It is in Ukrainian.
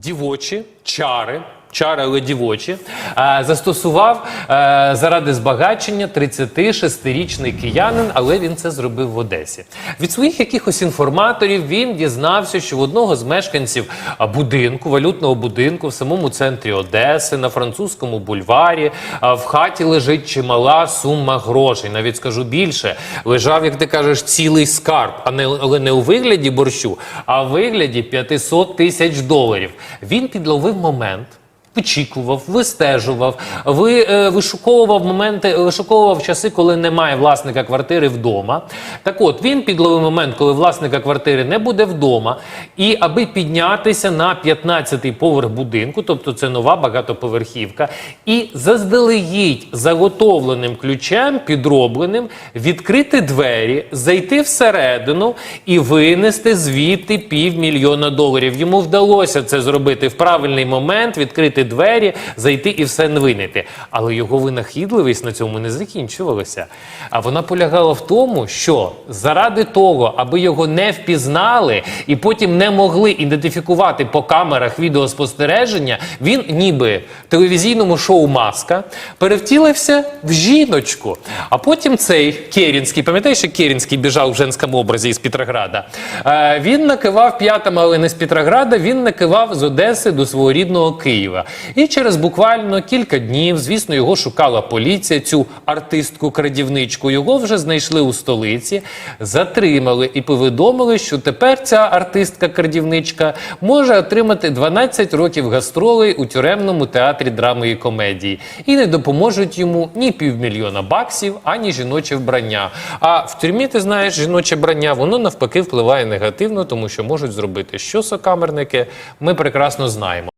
дівочі чари. Чари, але дівочі, е, застосував е, заради збагачення 36-річний киянин, але він це зробив в Одесі. Від своїх якихось інформаторів він дізнався, що в одного з мешканців будинку, валютного будинку в самому центрі Одеси, на французькому бульварі, в хаті лежить чимала сума грошей. Навіть скажу більше, лежав, як ти кажеш, цілий скарб, а не але не у вигляді борщу, а в вигляді 500 тисяч доларів. Він підловив момент. Вичікував, вистежував, ви, е, вишуковував моменти, вишуковував часи, коли немає власника квартири вдома. Так от він підловив момент, коли власника квартири не буде вдома, і аби піднятися на 15-й поверх будинку, тобто це нова багатоповерхівка, і заздалегідь заготовленим ключем, підробленим, відкрити двері, зайти всередину і винести звідти півмільйона доларів. Йому вдалося це зробити в правильний момент, відкрити двері, зайти і все винити. Але його винахідливість на цьому не закінчувалася. А вона полягала в тому, що заради того, аби його не впізнали і потім не могли ідентифікувати по камерах відеоспостереження, він ніби телевізійному шоу Маска перевтілився в жіночку. А потім цей Керінський, пам'ятаєш, як Керінський біжав в женському образі із Петрограда? Е, він накивав п'ятами, але не з Петрограда, він накивав з Одеси до свого рідного Києва. І через буквально кілька днів, звісно, його шукала поліція, цю артистку-крадівничку. Його вже знайшли у столиці, затримали і повідомили, що тепер ця артистка-крадівничка може отримати 12 років гастролей у тюремному театрі драми і комедії. І не допоможуть йому ні півмільйона баксів, ані жіноче вбрання. А в тюрмі, ти знаєш, жіноче вбрання, воно навпаки впливає негативно, тому що можуть зробити що сокамерники, ми прекрасно знаємо.